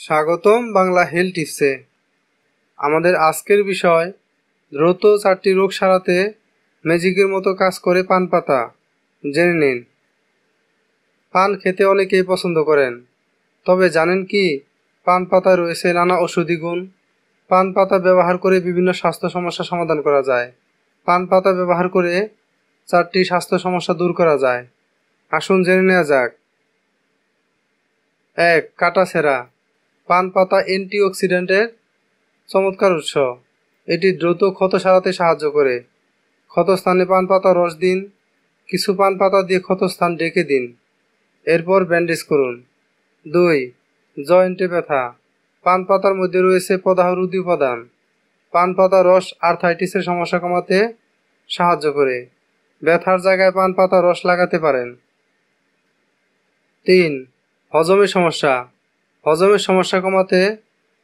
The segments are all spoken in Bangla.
স্বাগতম বাংলা হেলথ টিপসে। আমাদের আজকের বিষয়, দ্রুত চারটি রোগ সারাতে ম্যাজিকের মতো কাজ করে পান পাতা। জেনে নিন। পান খেতে অনেকেই পছন্দ করেন। তবে জানেন কি, পান পাতা রয়েছে নানা ঔষধি গুণ। পান পাতা ব্যবহার করে বিভিন্ন স্বাস্থ্য সমস্যা সমাধান করা যায়। পান পাতা ব্যবহার করে চারটি স্বাস্থ্য সমস্যা দূর করা যায়। আসুন জেনে নেওয়া যাক। এক, কাটা সেরা। পান পাতা অ্যান্টিঅক্সিডেন্টের চমৎকার উৎস। এটি দ্রুত ক্ষত সারাতে সাহায্য করে। ক্ষতস্থানে পান পাতা রস দিন, কিছু পান পাতা দিয়ে ক্ষতস্থান ডেকে দিন। এরপর ব্যান্ডেজ করুন। দুই, জয়েন্টে ব্যথা। পান পাতার মধ্যে রয়েছে পদাহরুদি উপাদান। পান পাতা রস আর্থাইটিসের সমস্যা কমাতে সাহায্য করে। ব্যথার জায়গায় পান পাতা রস লাগাতে পারেন। তিন হজমের সমস্যা। হজমের সমস্যা কমাতে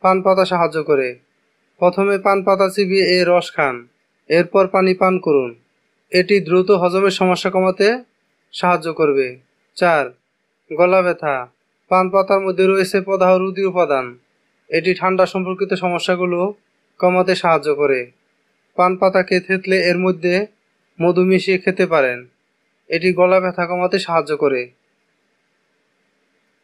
পান পাতা সাহায্য করে। প্রথমে পান পাতা চিবিয়ে এ রস খান, এরপর পানি পান করুন। এটি দ্রুত হজমের সমস্যা কমাতে সাহায্য করবে। চার, গলা ব্যথা। পান পাতার মধ্যে রয়েছে পদাহরুদি উপাদান। এটি ঠান্ডা সম্পর্কিত সমস্যাগুলো কমাতে সাহায্য করে। পান পাতাকে থেতলে এর মধ্যে মধু মিশিয়ে খেতে পারেন। এটি গলা ব্যথা কমাতে সাহায্য করে।